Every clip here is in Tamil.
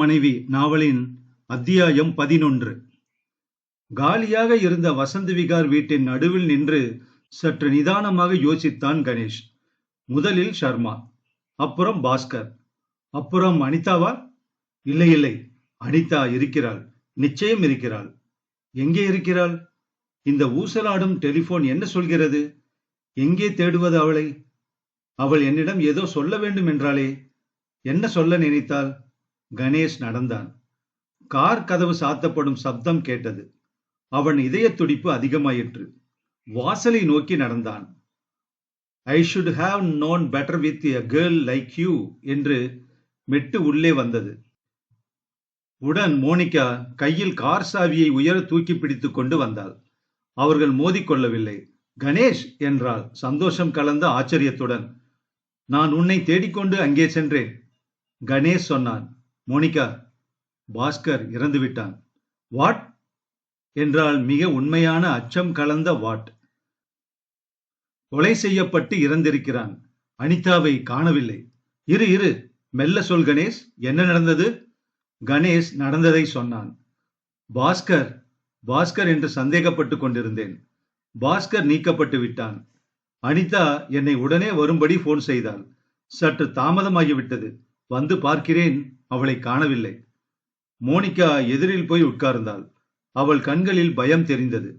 மனைவி நாவலின் அத்தியாயம் பதினொன்று. காலியாக இருந்த வசந்த் விகார் வீட்டின் நடுவில் நின்று சற்று நிதானமாக யோசித்தான் கணேஷ். முதலில் ஷர்மா அப்புறம் பாஸ்கர் அப்புறம் அனிதாவா? இல்லை இல்லை அனிதா இருக்கிறாள் நிச்சயம் இருக்கிறாள். எங்கே இருக்கிறாள்? இந்த ஊசலாடும் டெலிபோன் என்ன சொல்கிறது? எங்கே தேடுவது அவளை? அவள் என்னிடம் ஏதோ சொல்ல வேண்டும் என்றாளே. என்ன சொல்ல நினைத்தாள்? கணேஷ் நடந்தான். கார் கதவு சாத்தப்படும் சப்தம் கேட்டது. அவன் இதய துடிப்பு அதிகமாயிற்று. வாசலை நோக்கி நடந்தான். I should have known better with a girl like you என்று மெட்டு உள்ளே வந்தது. உடன் மோனிகா கையில் கார் சாவியை உயர தூக்கி பிடித்துக் கொண்டு வந்தாள். அவர்கள் மோதிக்கொள்ளவில்லை கணேஷ் என்றாள். சந்தோஷம் கலந்த ஆச்சரியத்துடன் நான் உன்னை தேடிக்கொண்டு அங்கே சென்றேன் கணேஷ் சொன்னான். மோனிகா பாஸ்கர் இறந்து விட்டான் வாட்? என்றால் மிக உண்மையான அச்சம் கலந்த வாட். கொலை செய்யப்பட்டு இறந்திருக்கிறான். அனிதாவை காணவில்லை. இரு இரு மெல்ல சொல் கணேஷ் என்ன நடந்தது? கணேஷ் நடந்ததை சொன்னான். பாஸ்கர் பாஸ்கர் என்று சந்தேகப்பட்டு கொண்டிருந்தேன். பாஸ்கர் நீக்கப்பட்டு விட்டான். அனிதா என்னை உடனே வரும்படி போன் செய்தாள். சற்று தாமதமாகிவிட்டது. வந்து பார்க்கிறேன் அவளை காணவில்லை. மோனிகா எதிரில் போய் உட்கார்ந்தாள். அவள் கண்களில் பயம் தெரிந்தது.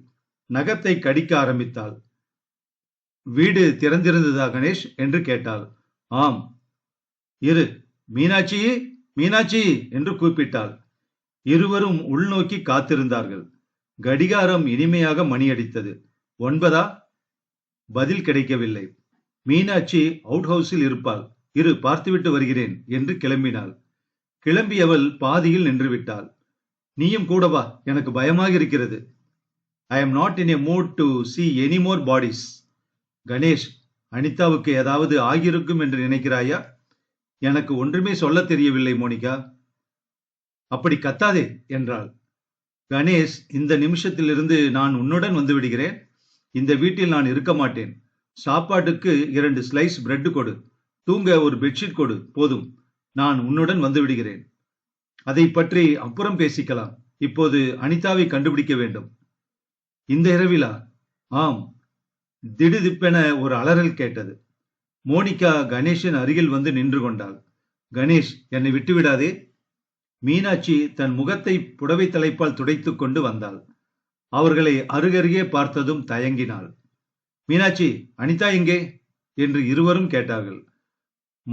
நகத்தை கடிக்க ஆரம்பித்தாள். வீடு திறந்திருந்ததா கணேஷ்? என்று கேட்டாள். ஆம். இரு. மீனாட்சி? மீனாட்சி! என்று கூப்பிட்டாள். இருவரும் உள்நோக்கி காத்திருந்தார்கள். கடிகாரம் இனிமையாக மணியடித்தது. ஒன்பதா? பதில் கிடைக்கவில்லை. மீனாட்சி அவுட் ஹவுஸில் இருப்பாள். இரு பார்த்துவிட்டு வருகிறேன் என்று கிளம்பினாள். கிளம்பியவள் பாதியில் நின்றுவிட்டாள். நீயும் கூடவா எனக்கு பயமாக இருக்கிறது. I am not in a mood to see any more bodies Ganesh அனிதாவுக்கு ஏதாவது ஆகியிருக்கும் என்று நினைக்கிறாயா? எனக்கு ஒன்றுமே சொல்ல தெரியவில்லை மோனிகா. அப்படி கத்தாதே என்றாள். கணேஷ் இந்த நிமிஷத்திலிருந்து நான் உன்னுடன் வந்து விடுகிறேன். இந்த வீட்டில் நான் இருக்க மாட்டேன். சாப்பாட்டுக்கு இரண்டு ஸ்லைஸ் பிரெட் கொடு. தூங்க ஒரு பெட்ஷீட் கொடு போதும். நான் உன்னுடன் வந்து விடுகிறேன் அதை பற்றி அப்புறம் பேசிக்கலாம். இப்போது அனிதாவை கண்டுபிடிக்க வேண்டும். இந்த இரவிலா? ஆம். திடுதிப்பென ஒரு அலறல் கேட்டது. மோனிகா கணேஷின் அருகில் வந்து நின்று கொண்டாள். கணேஷ் என்னை விட்டுவிடாதே. மீனாட்சி தன் முகத்தை புடவை தலைப்பால் துடைத்துக் கொண்டு வந்தாள். அவர்களை அருகருகே பார்த்ததும் தயங்கினாள். மீனாட்சி அனிதா எங்கே? என்று இருவரும் கேட்டார்கள்.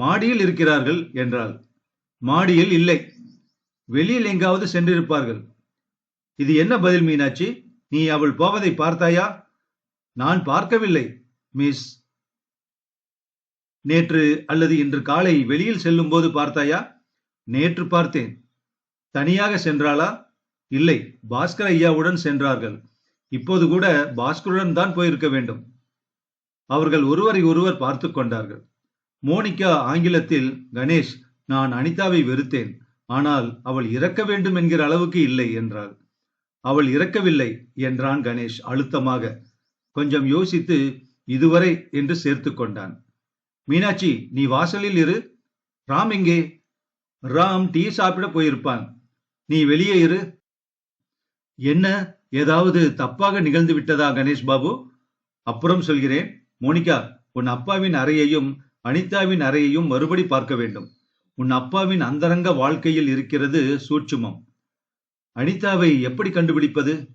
மாடியில் இருக்கிறார்கள் என்றாள். மாடியில் இல்லை. வெளியில் எங்காவது சென்றிருப்பார்கள். இது என்ன பதில் மீனாட்சி? நீ அவள் போவதை பார்த்தாயா? நான் பார்க்கவில்லை மிஸ். நேற்று அல்லது இன்று காலை வெளியில் செல்லும் போது பார்த்தாயா? நேற்று பார்த்தேன். தனியாக சென்றாளா? இல்லை பாஸ்கர் ஐயாவுடன் சென்றார்கள். இப்போது கூட பாஸ்கருடன் தான் போயிருக்க வேண்டும். அவர்கள் ஒருவரை ஒருவர் பார்த்து கொண்டார்கள். மோனிகா ஆங்கிலத்தில் கணேஷ் நான் அனிதாவை வெறுத்தேன். ஆனால் அவள் இறக்க வேண்டும் என்கிற அளவுக்கு இல்லை என்றாள். அவள் இறக்கவில்லை என்றான் கணேஷ் அழுத்தமாக. கொஞ்சம் யோசித்து இதுவரை என்று சேர்த்து கொண்டான். மீனாட்சி நீ வாசலில் இரு. ராம் எங்கே? ராம் டீ சாப்பிட போயிருப்பான். நீ வெளியே இரு. என்ன ஏதாவது தப்பாக நிகழ்ந்து விட்டதா கணேஷ் பாபு? அப்புறம் சொல்கிறேன். மோனிகா உன் அப்பாவின் அறையையும் அனிதாவின் அறையையும் மறுபடி பார்க்க வேண்டும். உன் அப்பாவின் அந்தரங்க வாழ்க்கையில் இருக்கிறது சூட்சுமம். அனிதாவை எப்படி கண்டுபிடிப்பது?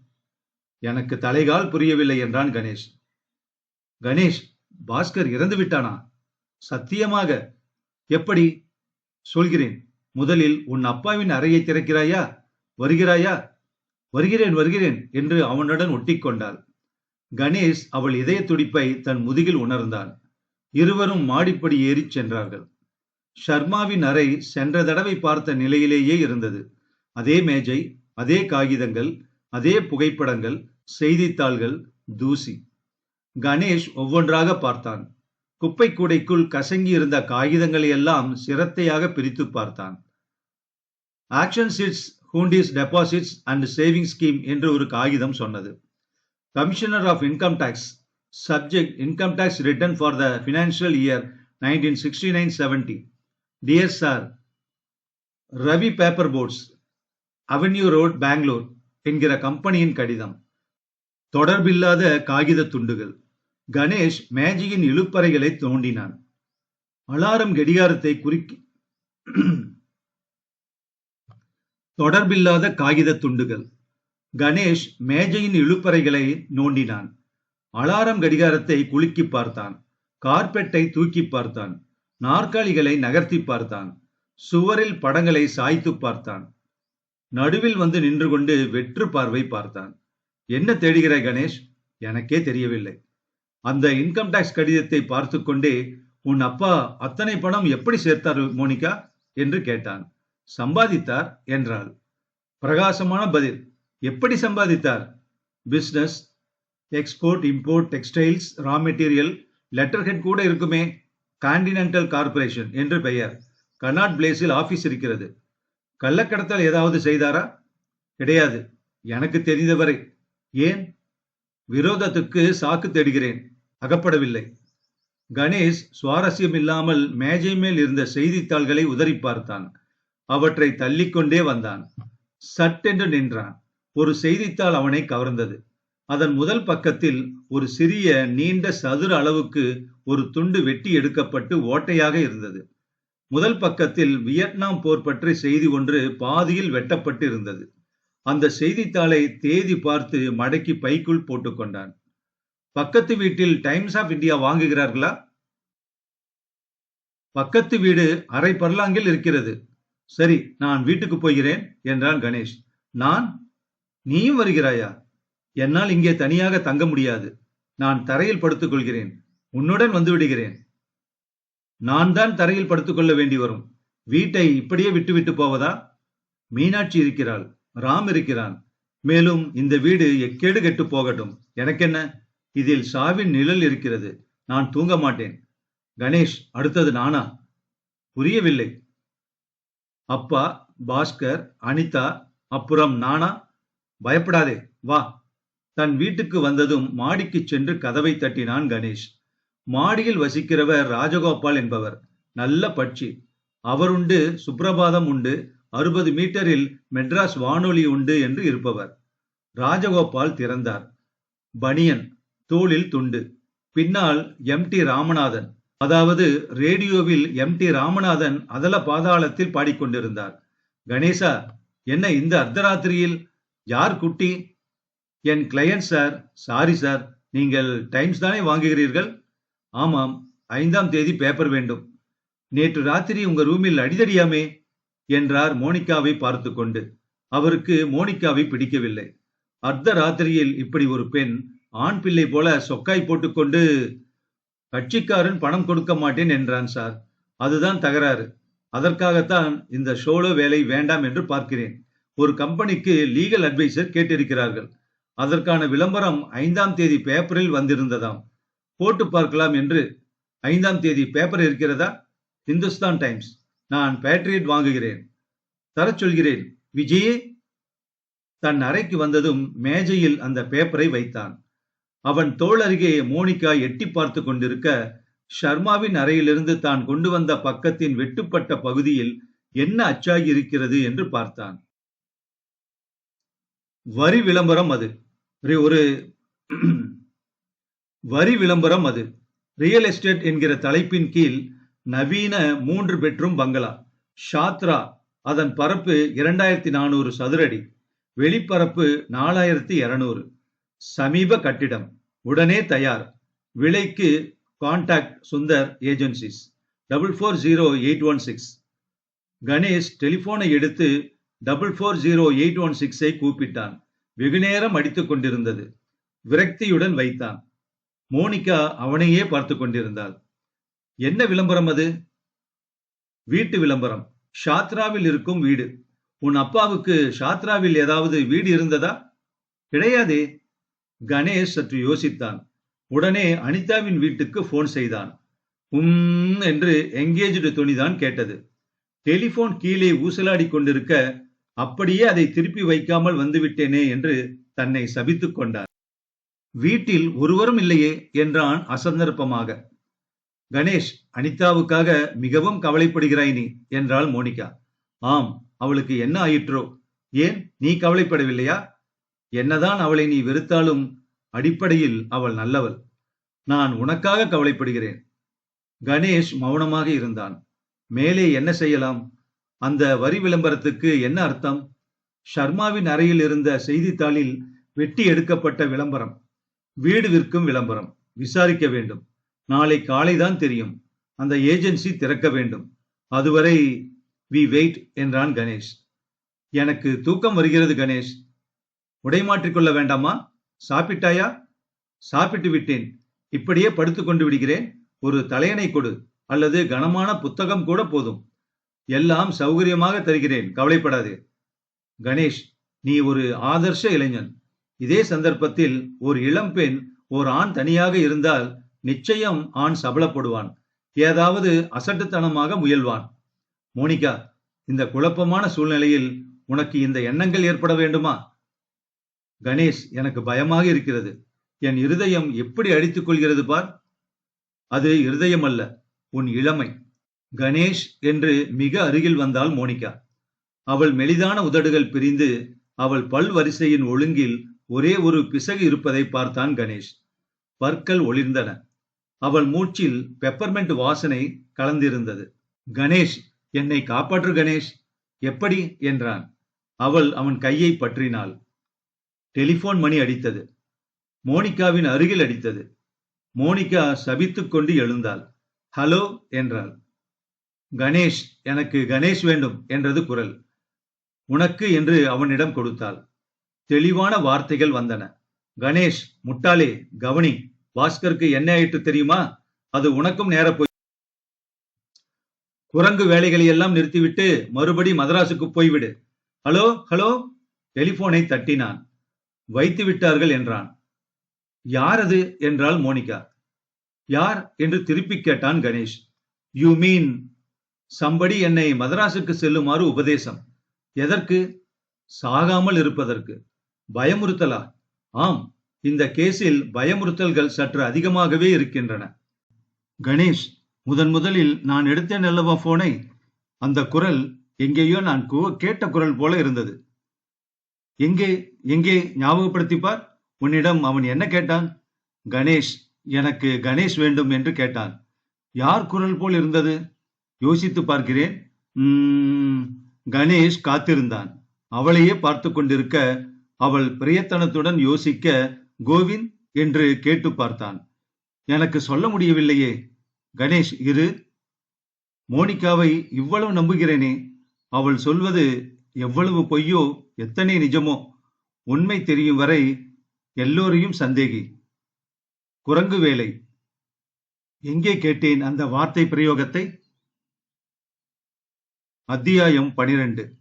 எனக்கு தலைகால் புரியவில்லை என்றான் கணேஷ். கணேஷ் பாஸ்கர் இறந்து விட்டானா? சத்தியமாக. எப்படி? சொல்கிறேன். முதலில் உன் அப்பாவின் அறையை திறக்கிறாயா? வருகிறாயா? வருகிறேன் வருகிறேன் என்று அவனுடன் ஒட்டிக்கொண்டாள். கணேஷ் அவள் இதய துடிப்பை தன் முதுகில் உணர்ந்தான். இருவரும் மாடிப்படி ஏறிச் சென்றார்கள். ஷர்மாவின் அறை சென்ற தடவை பார்த்த நிலையிலேயே இருந்தது. அதே மேஜை அதே காகிதங்கள் அதே புகைப்படங்கள் செய்தித்தாள்கள் தூசி. கணேஷ் ஒவ்வொன்றாக பார்த்தான். குப்பை கூடைக்குள் கசங்கி இருந்த காகிதங்களை எல்லாம் சிரத்தையாக பிரித்து பார்த்தான். Auction chits hundis deposits and saving scheme என்று ஒரு காகிதம் சொன்னது. Commissioner of income tax subject income tax return for the financial year nineteen sixty nine seventy dear sir Ravi paper boards avenue road Bangalore என்கிற கம்பெனியின் கடிதம். தொடர்பில்லாத காகித துண்டுகள். கணேஷ் மேஜியின் இழுப்பறைகளை தோண்டினான். அலாரம் கடிகாரத்தை குறிக்கி தொடர்பில்லாத காகித துண்டுகள். கணேஷ் மேஜையின் இழுப்பறைகளை நோண்டினான். அலாரம் கடிகாரத்தை குலுக்கி பார்த்தான். கார்பெட்டை தூக்கி பார்த்தான். நாற்காலிகளை நகர்த்தி பார்த்தான். சுவரில் படங்களை சாய்த்து பார்த்தான். நடுவில் வந்து நின்று கொண்டு வெற்று பார்வை பார்த்தான். என்ன தேடுகிறாய் கணேஷ்? எனக்கே தெரியவில்லை. அந்த இன்கம் டாக்ஸ் கடிதத்தை பார்த்து கொண்டே உன் அப்பா அத்தனை பணம் எப்படி சேர்த்தார் மோனிகா? என்று கேட்டான். சம்பாதித்தார்? என்றாள். பிரகாசமான பதில். எப்படி சம்பாதித்தார்? Business export import textiles raw material letter head கூட இருக்குமே. கான்டினென்டல் கார்ப்பரேஷன் என்று பெயர். கர்நாட் பிளேஸில் ஆபீஸ் இருக்கிறது. கள்ளக்கடத்தல் ஏதாவது செய்தாரா? கிடையாது. எனக்கு தெரிந்தவரை. ஏன்? விரோதத்துக்கு சாக்கு தேடுகிறேன். அகப்படவில்லை. கணேஷ் சுவாரஸ்யம் இல்லாமல் மேஜை மேல் இருந்த செய்தித்தாள்களை உதறி பார்த்தான். அவற்றை தள்ளிக்கொண்டே வந்தான். சட்டென்று நின்றான். ஒரு செய்தித்தாள் அவனை கவர்ந்தது. அதன் முதல் பக்கத்தில் ஒரு சிறிய நீண்ட சதுர அளவுக்கு ஒரு துண்டு வெட்டி எடுக்கப்பட்டு ஓட்டையாக இருந்தது. முதல் பக்கத்தில் வியட்நாம் போர் பற்றி செய்தி ஒன்று பாதியில் வெட்டப்பட்டு இருந்தது அந்த செய்தித்தாளை தேதி பார்த்து மடக்கி பைக்குள் போட்டுக்கொண்டான் பக்கத்து வீட்டில் டைம்ஸ் ஆஃப் இந்தியா வாங்குகிறார்களா? பக்கத்து வீடு அரை பர்லாங்கில் இருக்கிறது. சரி நான் வீட்டுக்கு போகிறேன் என்றான் கணேஷ். நான்? நீயும் வருகிறாயா? என்னால் இங்கே தனியாக தங்க முடியாது. நான் தரையில் படுத்துக் கொள்கிறேன் உன்னுடன் வந்து விடுகிறேன் நான் தான் தரையில் படுத்துக் கொள்ள வேண்டி வரும். வீட்டை இப்படியே விட்டுவிட்டு போவதா? மீனாட்சி இருக்கிறாள். ராம் இருக்கிறான். மேலும் இந்த வீடு எக்கேடு கெட்டு போகட்டும். எனக்கென்ன? இதில் சாவின் நிழல் இருக்கிறது. நான் தூங்க மாட்டேன். கணேஷ் அடுத்தது நானா? புரியவில்லை. அப்பா பாஸ்கர் அனிதா அப்புறம் நானா? பயப்படாதே. வா. தன் வீட்டுக்கு வந்ததும் மாடிக்கு சென்று கதவை தட்டினான் கணேஷ். மாடியில் வசிக்கிறவர் ராஜகோபால் என்பவர். நல்ல பட்சி. அவருண்டு சுப்பிரபாதம் உண்டு அறுபது மீட்டரில் மெட்ராஸ் வானொலி உண்டு என்று இருப்பவர். ராஜகோபால் திறந்தார். பனியன் தோளில் துண்டு. பின்னால் எம் டி ராமநாதன். அதாவது ரேடியோவில் எம் டி ராமநாதன் அதல பாதாளத்தில் பாடிக்கொண்டிருந்தார். கணேசா என்ன இந்த அர்த்தராத்திரியில்? யார் குட்டி? என் கிளையண்ட் சார் சாரி சார் நீங்கள் டைம்ஸ் தானே வாங்குகிறீர்கள்? ஆமாம் ஐந்தாம் தேதி பேப்பர் வேண்டும். நேற்று ராத்திரி உங்க ரூமில் அடிதடியாமே? என்றார் மோனிகாவை பார்த்து கொண்டு. அவருக்கு மோனிகாவை பிடிக்கவில்லை. அர்த்த ராத்திரியில் இப்படி ஒரு பெண் ஆண் பிள்ளை போல சொக்காய் போட்டுக்கொண்டு கட்சிக்காரன் பணம் கொடுக்க மாட்டேன் என்றான் சார் அதுதான் தகராறு. அதற்காகத்தான் இந்த ஷோலோ வேலை வேண்டாம் என்று பார்க்கிறேன். ஒரு கம்பெனிக்கு லீகல் அட்வைசர் கேட்டிருக்கிறார்கள். அதற்கான விளம்பரம் ஐந்தாம் தேதி பேப்பரில் வந்திருந்ததாம். போட்டு பார்க்கலாம் என்று ஐந்தாம் தேதி பேப்பர் இருக்கிறதா? இந்துஸ்தான் டைம்ஸ். நான் பேட்ரியட் வாங்குகிறேன். தரச் சொல்கிறேன். விஜயே தன் அறைக்கு வந்ததும் மேஜையில் அந்த பேப்பரை வைத்தான். அவன் தோள் அருகே மோனிகா எட்டி பார்த்து கொண்டிருக்க ஷர்மாவின் அறையிலிருந்து தான் கொண்டு வந்த பக்கத்தின் வெட்டுப்பட்ட பகுதியில் என்ன அச்சாகி இருக்கிறது என்று பார்த்தான். வரி விளம்பரம் அது. ஒரு வரி விளம்பரம் அது. ரியல் எஸ்டேட் என்கிற தலைப்பின் கீழ் நவீன மூன்று பெட்ரூம் பங்களா. ஷாத்ரா அதன் பரப்பு இரண்டாயிரத்தி நானூறு சதுரடி. வெளிப்பரப்பு நாலாயிரத்தி இருநூறு. சமீப கட்டிடம். உடனே தயார். விலைக்கு contact Sundar agencies. Double four zero eight one six Ganesh டெலிஃபோனை எடுத்து double four zero eight one சிக்ஸை கூப்பிட்டான். வெகுநேரம் அடித்துக் கொண்டிருந்தது. விரக்தியுடன் வைத்தான். மோனிகா அவனையே பார்த்து கொண்டிருந்தாள். என்ன விளம்பரம் அது? வீட்டு விளம்பரம். ஷாத்ராவில் இருக்கும் வீடு. உன் அப்பாவுக்கு ஷாத்ராவில் ஏதாவது வீடு இருந்ததா? கிடையாதே. கணேஷ் சற்று யோசித்தான். உடனே அனிதாவின் வீட்டுக்கு போன் செய்தான். உம் என்று எங்கேஜ்டு துணிதான் கேட்டது. டெலிபோன் கீழே ஊசலாடி கொண்டிருக்க அப்படியே அதை திருப்பி வைக்காமல் வந்துவிட்டேனே என்று தன்னை சபித்துக் கொண்டார். வீட்டில் ஒருவரும் இல்லையே என்றான் அசந்தர்ப்பமாக. கணேஷ் அனிதாவுக்காக மிகவும் கவலைப்படுகிறாய் நீ என்றாள் மோனிகா. ஆம் அவளுக்கு என்ன ஆயிற்றோ? ஏன் நீ கவலைப்படவில்லையா? என்னதான் அவளை நீ வெறுத்தாலும் அடிப்படையில் அவள் நல்லவள். நான் உனக்காக கவலைப்படுகிறேன். கணேஷ் மௌனமாக இருந்தான். மேலே என்ன செய்யலாம்? அந்த வரி விளம்பரத்துக்கு என்ன அர்த்தம்? ஷர்மாவின் அறையில் இருந்த செய்தித்தாளில் வெட்டி எடுக்கப்பட்ட விளம்பரம். வீடு விற்கும் விளம்பரம். விசாரிக்க வேண்டும். நாளை காலைதான் தெரியும். அந்த ஏஜென்சி திறக்க வேண்டும். அதுவரை வி வெயிட் என்றான் கணேஷ். எனக்கு தூக்கம் வருகிறது கணேஷ். உடைமாற்றிக்கொள்ள வேண்டாமா? சாப்பிட்டாயா? சாப்பிட்டு விட்டேன். இப்படியே படுத்துக்கொண்டு விடுகிறேன். ஒரு தலையணை கொடு. அல்லது கனமான புத்தகம் கூட போதும். எல்லாம் சௌகரியமாக தருகிறேன். கவலைப்படாது. கணேஷ் நீ ஒரு ஆதர்ஷ இளைஞன். இதே சந்தர்ப்பத்தில் ஒரு இளம்பெண் ஒரு ஆண் தனியாக இருந்தால் நிச்சயம் ஆண் சபலப்படுவான். ஏதாவது அசட்டுத்தனமாக முயல்வான். மோனிகா இந்த குழப்பமான சூழ்நிலையில் உனக்கு இந்த எண்ணங்கள் ஏற்பட வேண்டுமா? கணேஷ் எனக்கு பயமாக இருக்கிறது. என் இருதயம் எப்படி அடித்துக் கொள்கிறது பார்? அது இருதயம் அல்ல உன் இளமை. கணேஷ் என்று மிக அருகில் வந்தாள் மோனிகா. அவள் மெலிதான உதடுகள் பிரிந்து அவள் பல் வரிசையின் ஒழுங்கில் ஒரே ஒரு பிசகு இருப்பதை பார்த்தான் கணேஷ். பற்கள் ஒளிர்ந்தன. அவள் மூச்சில் பெப்பர்மெண்ட் வாசனை கலந்திருந்தது. கணேஷ் என்னை காப்பாற்று கணேஷ். எப்படி? என்றான். அவள் அவன் கையை பற்றினாள். டெலிபோன் மணி அடித்தது. மோனிகாவின் அருகில் அடித்தது. மோனிகா சபித்துக்கொண்டு எழுந்தாள். ஹலோ என்றாள். கணேஷ் எனக்கு கணேஷ் வேண்டும் என்றது குரல். உனக்கு என்று அவனிடம் கொடுத்தாள். தெளிவான வார்த்தைகள் வந்தன. கணேஷ் முட்டாளே கவனி பாஸ்கருக்கு என்ன ஆயிற்று தெரியுமா? அது உனக்கும் நேர போய் குரங்கு வேலைகளை எல்லாம் நிறுத்திவிட்டு மறுபடி மதராசுக்கு போய்விடு. Hello hello? டெலிபோனை தட்டினான். வைத்து விட்டார்கள் என்றான். யார் அது? என்றாள் மோனிகா. யார்? என்று திருப்பி கேட்டான் கணேஷ். யூ மீன் சம்படி என்னை மதராசுக்கு செல்லுமாறு உபதேசம். எதற்கு? சாகாமல் இருப்பதற்கு. பயமுறுத்தலா? ஆம் இந்த கேஸில் பயமுறுத்தல்கள் சற்று அதிகமாகவே இருக்கின்றன. கணேஷ் முதன் முதலில் நான் எடுத்தேன் அல்லவா போனை? அந்த குரல் எங்கேயோ நான் கேட்ட குரல் போல இருந்தது. எங்கே எங்கே ஞாபகப்படுத்திப்பார்? உன்னிடம் அவன் என்ன கேட்டான்? கணேஷ் எனக்கு கணேஷ் வேண்டும் என்று கேட்டான். யார் குரல் போல் இருந்தது? யோசித்து பார்க்கிறேன். கணேஷ் காத்திருந்தான். அவளையே பார்த்து கொண்டிருக்க அவள் பிரியத்தனத்துடன் யோசிக்க கோவிந்த் என்று கேட்டு பார்த்தான். எனக்கு சொல்ல முடியவில்லையே. கணேஷ் இரு. மோனிகாவை இவ்வளவு நம்புகிறேனே. அவள் சொல்வது எவ்வளவு பொய்யோ எத்தனை நிஜமோ. உண்மை தெரியும் வரை எல்லோரையும் சந்தேகி. குரங்கு வேலை. எங்கே கேட்டேன் அந்த வார்த்தை பிரயோகத்தை? அத்தியாயம் பனிரெண்டு.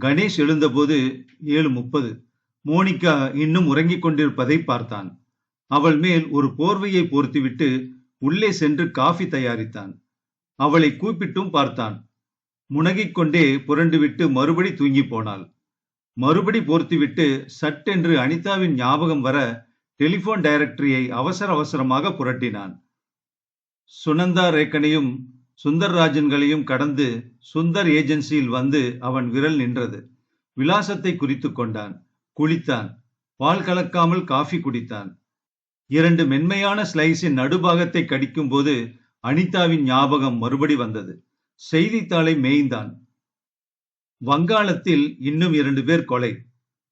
கணேஷ் எழுந்தபோது ஏழு முப்பது. மோனிகா இன்னும் உறங்கிக் கொண்டிருப்பதை பார்த்தான். அவள் மேல் ஒரு போர்வையை போர்த்திவிட்டு உள்ளே சென்று காஃபி தயாரித்தான். அவளை கூப்பிட்டும் பார்த்தான். முனகிக் கொண்டே புரண்டுவிட்டு மறுபடி தூங்கி போனாள். மறுபடி போர்த்திவிட்டு சட்டென்று அனிதாவின் ஞாபகம் வர டெலிபோன் டைரக்டரியை அவசர அவசரமாக புரட்டினான். சுனந்தா ரேக்கனையும் சுந்தர்ராஜன்களையும் கடந்து சுந்தர் ஏஜென்சியில் வந்து அவன் விரல் நின்றது. விலாசத்தை குறித்து கொண்டான். குளித்தான். பால் கலக்காமல் காஃபி குடித்தான். இரண்டு மென்மையான ஸ்லைஸின் நடுபாகத்தை கடிக்கும்போது அனிதாவின் ஞாபகம் மறுபடி வந்தது. செய்தித்தாளை மேய்ந்தான். வங்காளத்தில் இன்னும் இரண்டு பேர் கொலை.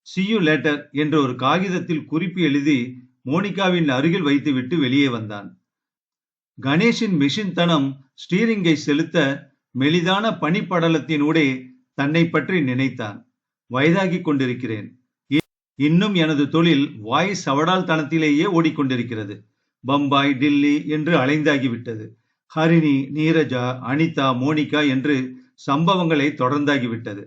சியு லேட்டர் என்ற ஒரு காகிதத்தில் குறிப்பு எழுதி மோனிகாவின் அருகில் வைத்துவிட்டு வெளியே வந்தான். கணேஷின் மிஷின் தனம் ஸ்டீரிங்கை செலுத்த மெலிதான பனிப்படலத்தினூடே தன்னை பற்றி நினைத்தான். வயதாகிக் கொண்டிருக்கிறேன். இ- இன்னும் எனது தொழில் வாய் சவடால் தனத்திலேயே ஓடிக்கொண்டிருக்கிறது. பம்பாய் டில்லி என்று அலைந்தாகிவிட்டது. ஹரிணி நீரஜா அனிதா மோனிகா என்று சம்பவங்களை தொடர்ந்தாகிவிட்டது.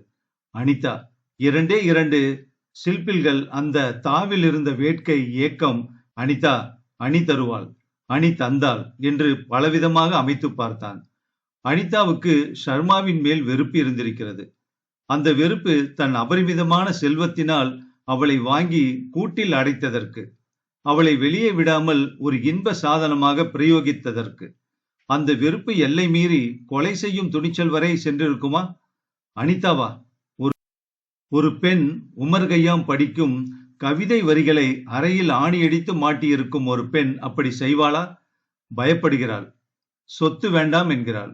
அனிதா இரண்டே இரண்டு சில்பில்கள் அந்த தாவில் இருந்த வேட்கை ஏக்கம் அனிதா அணி தருவாள். அணி தந்தாள் என்று பலவிதமாக அமைத்து பார்த்தான். அனிதாவுக்கு ஷர்மாவின் மேல் வெறுப்பு இருந்திருக்கிறது. அந்த வெறுப்பு தன் அபரிமிதமான செல்வத்தினால் அவளை வாங்கி கூட்டில் அடைத்ததற்கு அவளை வெளியே விடாமல் ஒரு இன்ப சாதனமாக பிரயோகித்ததற்கு. அந்த வெறுப்பு எல்லை மீறி கொலை செய்யும் துணிச்சல் வரை சென்றிருக்குமா? அனிதாவா? ஒரு ஒரு பெண் உமர்கையாம் படிக்கும் கவிதை வரிகளை அறையில் ஆணியடித்து மாட்டியிருக்கும் ஒரு பெண் அப்படி செய்வாளா? பயப்படுகிறாள். சொத்து வேண்டாம் என்கிறாள்.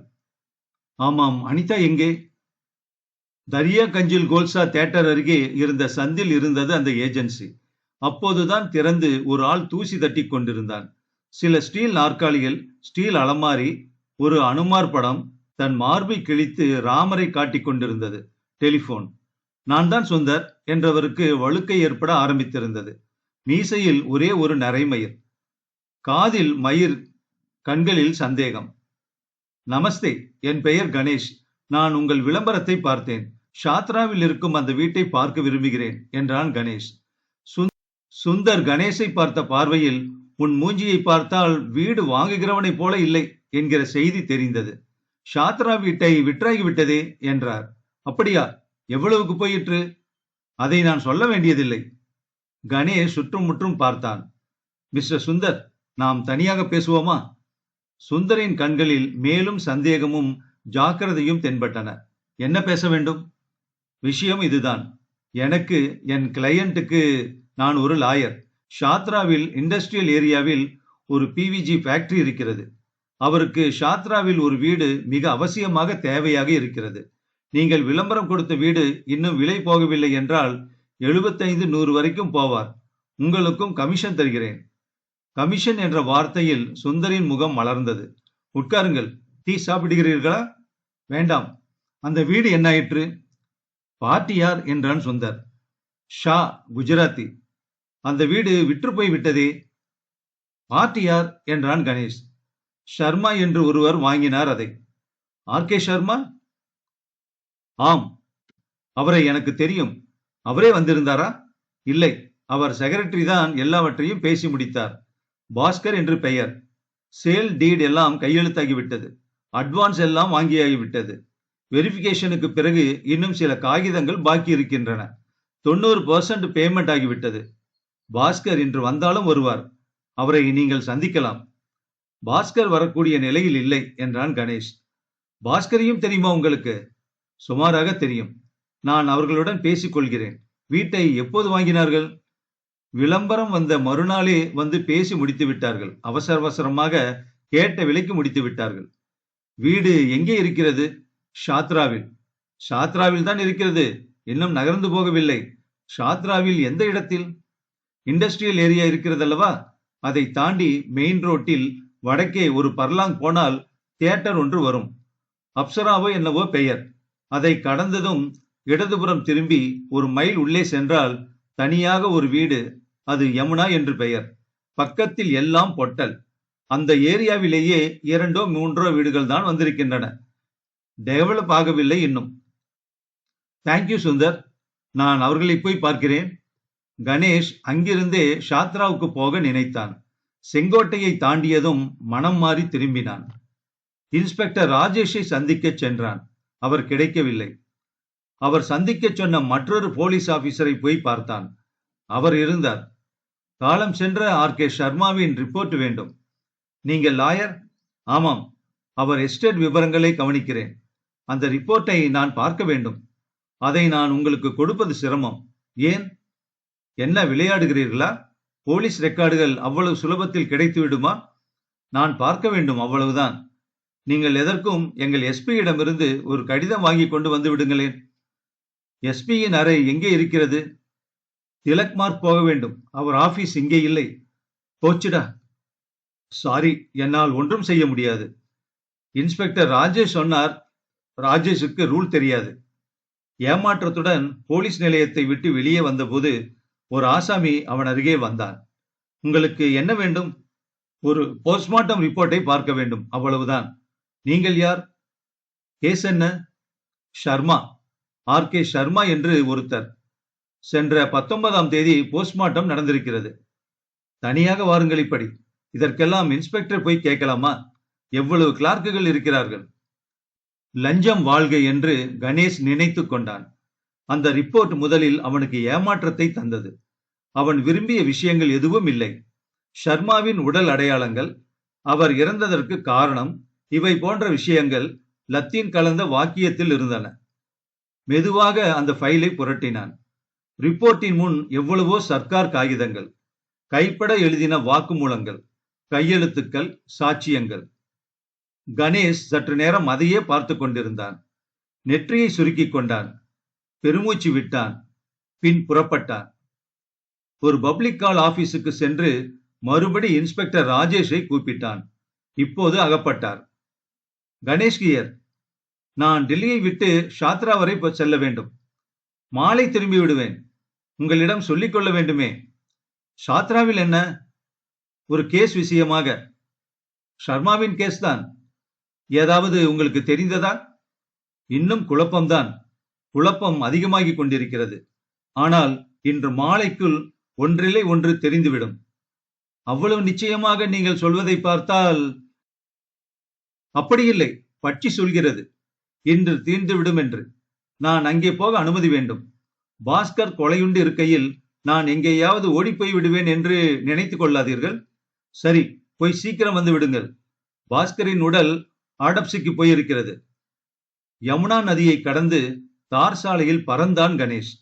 ஆமாம் அனிதா எங்கே? தரியா கஞ்சில் கோல்சா தேட்டர் அருகே இருந்த சந்தில் இருந்தது அந்த ஏஜென்சி. அப்போதுதான் திறந்து ஒரு ஆள் தூசி தட்டி கொண்டிருந்தான். சில ஸ்டீல் நாற்காலிகள் ஸ்டீல் அலமாரி ஒரு அனுமார் படம் தன் மார்பை கிழித்து ராமரை காட்டிக் கொண்டிருந்தது. டெலிபோன் நான் தான் சுந்தர் என்றவருக்கு வழுக்கை ஏற்பட ஆரம்பித்திருந்தது. மீசையில் ஒரே ஒரு நரைமயிர். காதில் மயிர் கண்களில் சந்தேகம். நமஸ்தே என் பெயர் கணேஷ். நான் உங்கள் விளம்பரத்தை பார்த்தேன். ஷாத்ராவில் இருக்கும் அந்த வீட்டை பார்க்க விரும்புகிறேன் என்றான் கணேஷ். சுந்- சுந்தர் கணேஷை பார்த்த பார்வையில் உன் மூஞ்சியை பார்த்தால் வீடு வாங்குகிறவனைப் போல இல்லை என்கிற செய்தி தெரிந்தது. ஷாத்ரா வீட்டை விற்றாகி விட்டதே என்றார். அப்படியா? எவ்வளவுக்கு போயிற்று? அதை நான் சொல்ல வேண்டியதில்லை. கணேஷ் சுற்றும் முற்றும் பார்த்தான். மிஸ்டர் சுந்தர் நாம் தனியாக பேசுவோமா? சுந்தரின் கண்களில் மேலும் சந்தேகமும் ஜாக்கிரதையும் தென்பட்டன. என்ன பேச வேண்டும்? விஷயம் இதுதான். எனக்கு என் கிளையண்ட்டுக்கு நான் ஒரு லாயர் ஷாத்ராவில் இண்டஸ்ட்ரியல் ஏரியாவில் ஒரு பிவிஜி ஃபேக்டரி இருக்கிறது. அவருக்கு ஷாத்ராவில் ஒரு வீடு மிக அவசியமாக தேவையாக இருக்கிறது. நீங்கள் விளம்பரம் கொடுத்த வீடு இன்னும் விலை போகவில்லை என்றால் எழுபத்தைந்து நூறு வரைக்கும் போவார். உங்களுக்கும் கமிஷன் தருகிறேன். கமிஷன் என்ற வார்த்தையில் சுந்தரின் முகம் மலர்ந்தது. உட்காருங்கள். டீ சாப்பிடுகிறீர்களா? வேண்டாம். அந்த வீடு என்னாயிற்று பாட்டியார் என்றான் சுந்தர். ஷா குஜராத்தி. அந்த வீடு விற்று போய் விட்டதே. பாட்டியார் என்றான் கணேஷ். ஷர்மா என்று ஒருவர் வாங்கினார் அதை. ஆர் கே ஆம் அவரை எனக்கு தெரியும். அவரே வந்திருந்தாரா? இல்லை அவர் செக்ரட்டரி தான் எல்லாவற்றையும் பேசி முடித்தார். பாஸ்கர் என்று பெயர். சேல் டீட் எல்லாம் கையெழுத்தாகிவிட்டது. அட்வான்ஸ் எல்லாம் வாங்கியாகிவிட்டது. வெரிஃபிகேஷனுக்கு பிறகு இன்னும் சில காகிதங்கள் பாக்கி இருக்கின்றன. தொண்ணூறு பர்சன்ட் பேமெண்ட் ஆகிவிட்டது. பாஸ்கர் இன்று வந்தாலும் வருவார். அவரை நீங்கள் சந்திக்கலாம். பாஸ்கர் வரக்கூடிய நிலையில் இல்லை என்றான் கணேஷ். பாஸ்கரையும் தெரியுமா உங்களுக்கு? சுமாராக தெரியும். நான் அவர்களுடன் பேசிக்கொள்கிறேன். வீட்டை எப்போது வாங்கினார்கள்? விளம்பரம் வந்த மறுநாளே வந்து பேசி முடித்து விட்டார்கள். அவசர அவசரமாக கேட்ட விலைக்கு முடித்து விட்டார்கள். வீடு எங்கே இருக்கிறது? ஷாத்ராவில். ஷாத்ராவில் தான் இருக்கிறது. இன்னும் நகர்ந்து போகவில்லை. ஷாத்ராவில் எந்த இடத்தில்? இண்டஸ்ட்ரியல் ஏரியா இருக்கிறதல்லவா? அதை தாண்டி மெயின் ரோட்டில் வடக்கே ஒரு பர்லாங் போனால் தியேட்டர் ஒன்று வரும். அப்சராவோ என்னவோ பெயர். அதை கடந்ததும் இடதுபுறம் திரும்பி ஒரு மைல் உள்ளே சென்றால் தனியாக ஒரு வீடு அது யமுனா என்று பெயர். பக்கத்தில் எல்லாம் பொட்டல். அந்த ஏரியாவிலேயே இரண்டோ மூன்றோ வீடுகள் தான் வந்திருக்கின்றன. டெவலப் ஆகவில்லை இன்னும். Thank you Sundar. நான் அவர்களை போய் பார்க்கிறேன். கணேஷ் அங்கிருந்தே ஷாத்ராவுக்கு போக நினைத்தான். செங்கோட்டையை தாண்டியதும் மனம் மாறி திரும்பினான். இன்ஸ்பெக்டர் ராஜேஷை சந்திக்கச் சென்றான். அவர் கிடைக்கவில்லை. அவர் சந்திக்கச் சொன்ன மற்றொரு போலீஸ் ஆபீசரை போய் பார்த்தான். அவர் இருந்தார். காலம் சென்ற ஆர். கே. சர்மாவின் ரிப்போர்ட் வேண்டும். நீங்கள் லாயர்? ஆமாம். அவர் எஸ்டேட் விவரங்களை கவனிக்கிறேன். அந்த ரிப்போர்ட்டை நான் பார்க்க வேண்டும். அதை நான் உங்களுக்கு கொடுப்பது சிரமம். ஏன்? என்ன விளையாடுகிறீர்களா? போலீஸ் ரெக்கார்டுகள் அவ்வளவு சுலபத்தில் கிடைத்து விடுமா? நான் பார்க்க வேண்டும் அவ்வளவுதான். நீங்கள் எதற்கும் எங்கள் எஸ்பியிடமிருந்து ஒரு கடிதம் வாங்கி கொண்டு வந்து விடுங்களேன். எஸ்பியின் அறை எங்கே இருக்கிறது? திலக் மார்க் போக வேண்டும். அவர் ஆபீஸ் இங்கே இல்லை. போச்சுடா. சாரி என்னால் ஒன்றும் செய்ய முடியாது. இன்ஸ்பெக்டர் ராஜேஷ் சொன்னார் ராஜேஷுக்கு ரூல் தெரியாது. ஏமாற்றத்துடன் போலீஸ் நிலையத்தை விட்டு வெளியே வந்தபோது ஒரு ஆசாமி அவன் அருகே வந்தான். உங்களுக்கு என்ன வேண்டும்? ஒரு போஸ்ட்மார்ட்டம் ரிப்போர்ட்டை பார்க்க வேண்டும். அவ்வளவுதான். நீங்கள் யார்? கேஸ் என்ன ஷர்மா. ஆர். கே. ஷர்மா என்று ஒருத்தர். சென்ற பத்தொன்பதாம் தேதி போஸ்ட்மார்ட்டம் நடந்திருக்கிறது. தனியாக வாருங்கள் இப்படி. இதற்கெல்லாம் இன்ஸ்பெக்டர் போய் கேட்கலாமா? எவ்வளவு கிளார்க்குகள் இருக்கிறார்கள்? லஞ்சம் வாழ்க என்று கணேஷ் நினைத்து கொண்டான். அந்த ரிப்போர்ட் முதலில் அவனுக்கு ஏமாற்றத்தை தந்தது. அவன் விரும்பிய விஷயங்கள் எதுவும் இல்லை. ஷர்மாவின் உடல் அடையாளங்கள் அவர் இறந்ததற்கு காரணம் இவை போன்ற விஷயங்கள் லத்தீன் கலந்த வாக்கியத்தில் இருந்தன. மெதுவாக அந்த ஃபைலை புரட்டினான். ரிப்போர்ட்டின் முன் எவ்வளவோ சர்க்கார் காகிதங்கள் கைப்பட எழுதின வாக்குமூலங்கள் கையெழுத்துக்கள் சாட்சியங்கள். கணேஷ் சற்று நேரம் அதையே பார்த்து கொண்டிருந்தான். நெற்றியை சுருக்கிக் கொண்டான். பெருமூச்சு விட்டான். பின் புறப்பட்டான். ஒரு பப்ளிக் கால் ஆபீஸுக்கு சென்று மறுபடி இன்ஸ்பெக்டர் ராஜேஷை கூப்பிட்டான். இப்போது அகப்பட்டார். கணேஷ்கியர் நான் டெல்லியை விட்டு ஷாத்ரா வரை செல்ல வேண்டும். மாலை திரும்பி விடுவேன். உங்களிடம் சொல்லிக்கொள்ள வேண்டுமே. ஷாத்ராவில் என்ன? ஒரு கேஸ் விஷயமாக. ஷர்மாவின் கேஸ் தான். ஏதாவது உங்களுக்கு தெரிந்ததா? இன்னும் குழப்பம்தான். குழப்பம் அதிகமாகிக் கொண்டிருக்கிறது. ஆனால் இன்று மாலைக்குள் ஒன்றிலே ஒன்று தெரிந்துவிடும். அவ்வளவு நிச்சயமாக நீங்கள் சொல்வதை பார்த்தால் அப்படியில்லை பட்சி சொல்கிறது இன்று தீர்ந்துவிடும் என்று. நான் அங்கே போக அனுமதி வேண்டும். பாஸ்கர் கொலையுண்டு இருக்கையில் நான் எங்கேயாவது ஓடிப்போய் விடுவேன் என்று நினைத்துக் கொள்ளாதீர்கள். சரி போய் சீக்கிரம் வந்து விடுங்கள். பாஸ்கரின் உடல் ஆடப்சிக்கு போயிருக்கிறது. யமுனா நதியை கடந்து தார் சாலையில் பறந்தான் கணேஷ்.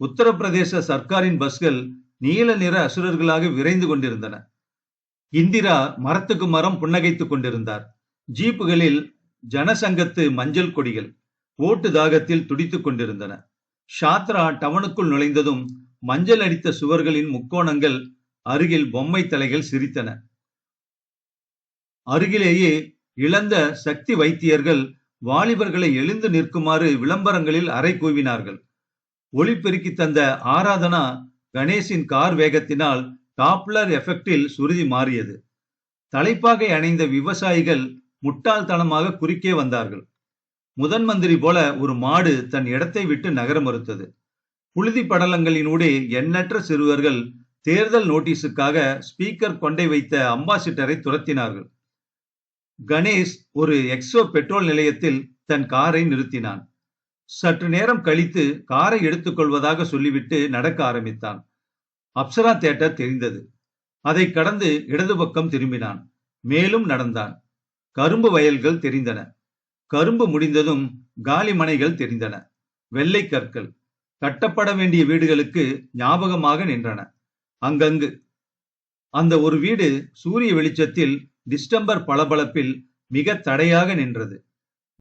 உத்தரப்பிரதேச சர்க்காரின் பஸ்கள் நீல நிற அசுரர்களாக விரைந்து கொண்டிருந்தன. இந்திரா மரத்துக்கு மரம் புன்னகைத்துக் கொண்டிருந்தார். ஜீப்புகளில் ஜனசங்கத்து மஞ்சள் கொடிகள் ஓட்டு தாகத்தில் துடித்துக் கொண்டிருந்தன. ஷாத்ரா டவனுக்குள் நுழைந்ததும் மஞ்சள் அடித்த சுவர்களின் முக்கோணங்கள் அருகில் பொம்மை தலைகள் சிரித்தன. அருகிலேயே இழந்த சக்தி வைத்தியர்கள் வாலிபர்களை எழுந்து நிற்குமாறு விளம்பரங்களில் அறை கூவினார்கள். ஒளிப்பெருக்கி தந்த ஆராதனா கணேஷின் கார் வேகத்தினால் டாப்லர் எஃபெக்டில் சுருதி மாறியது. தலைப்பாகை அணைந்த விவசாயிகள் முட்டாள்தனமாக குறுக்கே வந்தார்கள். முதன் மந்திரி போல ஒரு மாடு தன் இடத்தை விட்டு நகர மறுத்தது. புழுதி படலங்களினூடே எண்ணற்ற சிறுவர்கள் தேர்தல் நோட்டீஸுக்காக ஸ்பீக்கர் கொண்டை வைத்த அம்பாசிட்டரை துரத்தினார்கள். கணேஷ் ஒரு எக்ஸோ பெட்ரோல் நிலையத்தில் தன் காரை நிறுத்தினான். சற்று நேரம் கழித்து காரை எடுத்துக்கொள்வதாக சொல்லிவிட்டு நடக்க ஆரம்பித்தான். அப்சரா தேட்டர் தெரிந்தது. அதை கடந்து இடது பக்கம் திரும்பினான். மேலும் நடந்தான். கரும்பு வயல்கள் தெரிந்தன. கரும்பு முடிந்ததும் காலி மனைகள் தெரிந்தன. வெள்ளை கற்கள் கட்டப்பட வேண்டிய வீடுகளுக்கு ஞாபகமாக நின்றன. அங்கங்கு அந்த ஒரு வீடு சூரிய வெளிச்சத்தில் டிஸ்டம்பர் பளபளப்பில் மிக தடையாக நின்றது.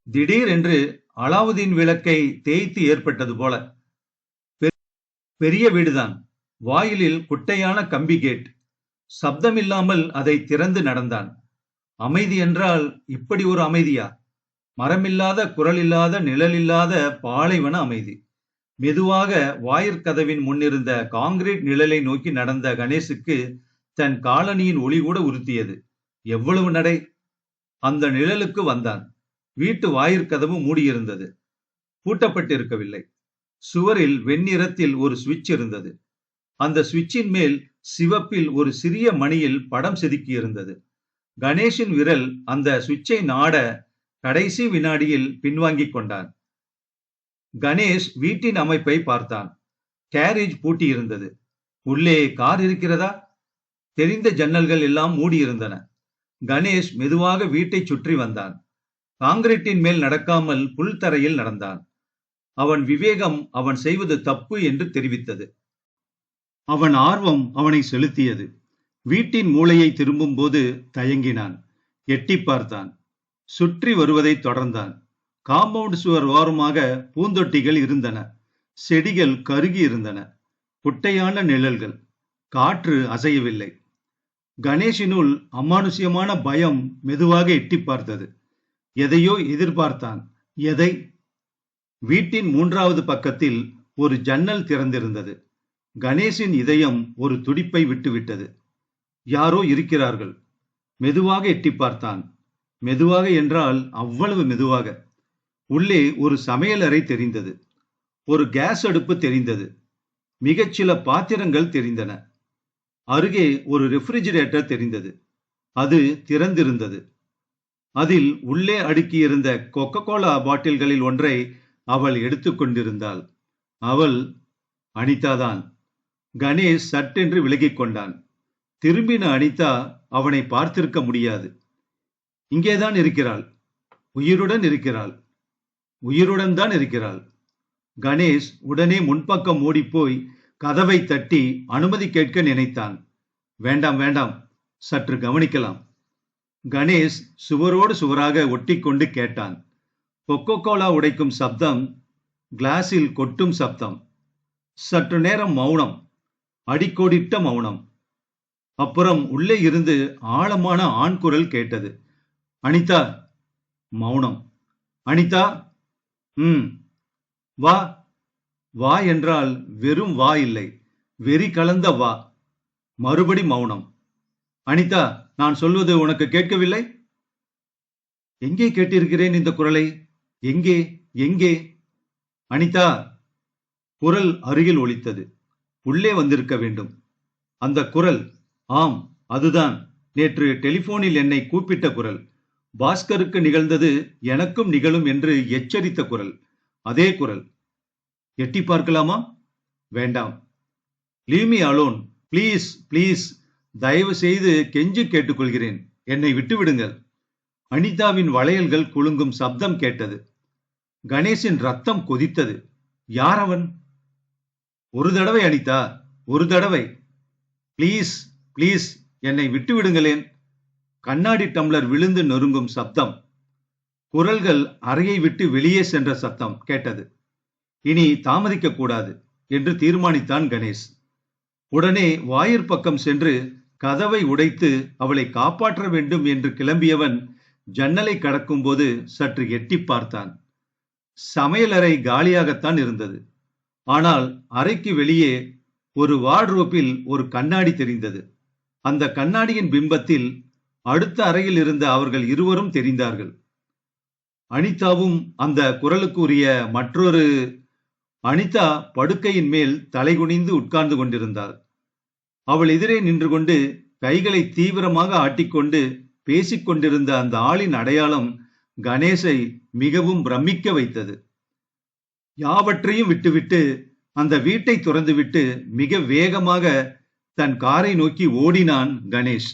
திடீரென்று அலாவுதீன் விளக்கை தேய்த்து ஏற்பட்டது போல. பெரிய வீடுதான். வாயிலில் குட்டையான கம்பி கேட். சப்தமில்லாமல் அதை திறந்து நடந்தான். அமைதி என்றால் இப்படி ஒரு அமைதியா? மரமில்லாத குரலில்லாத நிழலில்லாத பாலைவன அமைதி. மெதுவாக வாயிற்கதவின் முன்னிருந்த காங்கிரீட் நிழலை நோக்கி நடந்த கணேசுக்கு தன் காலனியின் ஒளி கூட உறுத்தியது. எவ்வளவு நடை? அந்த நிழலுக்கு வந்தான். வீட்டு வாயிற்கதவு மூடியிருந்தது. பூட்டப்பட்டிருக்கவில்லை. சுவரில் வெண்ணிறத்தில் ஒரு சுவிட்ச் இருந்தது. அந்த சுவிட்சின் மேல் சிவப்பில் ஒரு சிறிய மணியில் படம் செதுக்கியிருந்தது. கணேஷின் விரல் அந்த சுவிட்சை நாட கடைசி வினாடியில் பின்வாங்கிக் கொண்டான். கணேஷ் வீட்டின் அமைப்பை பார்த்தான். கேரேஜ் பூட்டியிருந்தது. உள்ளே கார் இருக்கிறதா? தெரிந்த ஜன்னல்கள் எல்லாம் மூடியிருந்தன. கணேஷ் மெதுவாக வீட்டை சுற்றி வந்தான். காங்கிரீட்டின் மேல் நடக்காமல் புல்தரையில் நடந்தான். அவன் விவேகம் அவன் செய்வது தப்பு என்று தெரிவித்தது. அவன் ஆர்வம் அவனை செலுத்தியது. வீட்டின் மூளையை திரும்பும் போது தயங்கினான். எட்டி பார்த்தான். சுற்றி வருவதை தொடர்ந்தான். காம்பவுண்ட் சுவர் ஓரமாக பூந்தொட்டிகள் இருந்தன. செடிகள் கருகி இருந்தன. புட்டையான நிழல்கள். காற்று அசையவில்லை. கணேஷினுள் அமானுஷ்யமான பயம் மெதுவாக எட்டி பார்த்தது. எதையோ எதிர்பார்த்தான். எதை? வீட்டின் மூன்றாவது பக்கத்தில் ஒரு ஜன்னல் திறந்திருந்தது. கணேஷின் இதயம் ஒரு துடிப்பை விட்டுவிட்டது. யாரோ இருக்கிறார்கள். மெதுவாக எட்டி பார்த்தான். மெதுவாக என்றால் அவ்வளவு மெதுவாக. உள்ளே ஒரு சமையலறை தெரிந்தது. ஒரு கேஸ் அடுப்பு தெரிந்தது. மிகச்சில பாத்திரங்கள் தெரிந்தன. அருகே ஒரு ரெஃப்ரிஜிரேட்டர் தெரிந்தது. அது திறந்திருந்தது. அதில் உள்ளே அடுக்கியிருந்த கொக்கோ கோலா பாட்டில்களில் ஒன்றை அவள் எடுத்துக்கொண்டிருந்தாள் அவள் அனிதாதான். கணேஷ் சட்டென்று விலகிக் கொண்டான். திரும்பின அனிதா அவனை பார்த்திருக்க முடியாது. இங்கேதான் இருக்கிறாள். உயிருடன் இருக்கிறாள். உயிருடன் தான் இருக்கிறாள். கணேஷ் உடனே முன்பக்கம் ஓடிப்போய் கதவை தட்டி அனுமதி கேட்க நினைத்தான். வேண்டாம் வேண்டாம். சற்று கவனிக்கலாம். கணேஷ் சுவரோடு சுவராக ஒட்டிக்கொண்டு கேட்டான். கொக்கோ கோலா உடைக்கும் சப்தம் கிளாஸில் கொட்டும் சப்தம். சற்று நேரம் மௌனம் அடிக்கோடிட்ட மௌனம். அப்புறம் உள்ளே இருந்து ஆழமான ஆண் குரல் கேட்டது. அனிதா மௌனம். அனிதா ம் வா. வா என்றால் வெறும் வா இல்லை. வெறி கலந்த வா. மறுபடி மௌனம். அனிதா நான் சொல்வது உனக்கு கேட்கவில்லை? எங்கே கேட்டிருக்கிறேன் இந்த குரலை? எங்கே எங்கே? அனிதா. குரல் அருகில் ஒலித்தது. உள்ளே வந்திருக்க வேண்டும். அந்த குரல் ஆம் அதுதான். நேற்று டெலிபோனில் என்னை கூப்பிட்ட குரல். பாஸ்கருக்கு நிகழ்ந்தது எனக்கும் நிகழும் என்று எச்சரித்த குரல். அதே குரல். எட்டி பார்க்கலாமா? வேண்டாம். Leave me alone. Please please. தயவு செய்து கெஞ்சு கேட்டுக்கொள்கிறேன். என்னை விட்டுவிடுங்கள். அனிதாவின் வளையல்கள் குலுங்கும் சப்தம் கேட்டது. கணேஷின் ரத்தம் கொதித்தது. யார் அவன்? ஒரு தடவை அனிதா. ஒரு தடவை. ப்ளீஸ். ப்ளீஸ் என்னை விட்டு விடுங்களேன் கண்ணாடி டம்ளர் விழுந்து நொறுங்கும் சப்தம். குரல்கள் அறையை விட்டு வெளியே சென்ற சத்தம் கேட்டது. இனி தாமதிக்க கூடாது என்று தீர்மானித்தான் கணேஷ். உடனே வாயிற் பக்கம் சென்று கதவை உடைத்து அவளை காப்பாற்ற வேண்டும் என்று கிளம்பியவன் ஜன்னலை கடக்கும்போது சற்று எட்டி பார்த்தான். சமையலறை காலியாகத்தான் இருந்தது. ஆனால் அறைக்கு வெளியே ஒரு வார்ட்ரோப்பில் ஒரு கண்ணாடி தெரிந்தது. அந்த கண்ணாடியின் பிம்பத்தில் அடுத்த அறையில் இருந்த அவர்கள் இருவரும் தெரிந்தார்கள். அனிதாவும் அந்த குரலுக்குரிய மற்றொரு அனிதா படுக்கையின் மேல் தலைகுனிந்து உட்கார்ந்து கொண்டிருந்தாள். அவள் எதிரே நின்று கொண்டு கைகளை தீவிரமாக ஆட்டிக்கொண்டு பேசிக்கொண்டிருந்த அந்த ஆளின் அடையாளம் கணேசை மிகவும் பிரமிக்க வைத்தது. யாவற்றையும் விட்டுவிட்டு அந்த வீட்டை துறந்துவிட்டு மிக வேகமாக தன் காரை நோக்கி ஓடினான் கணேஷ்.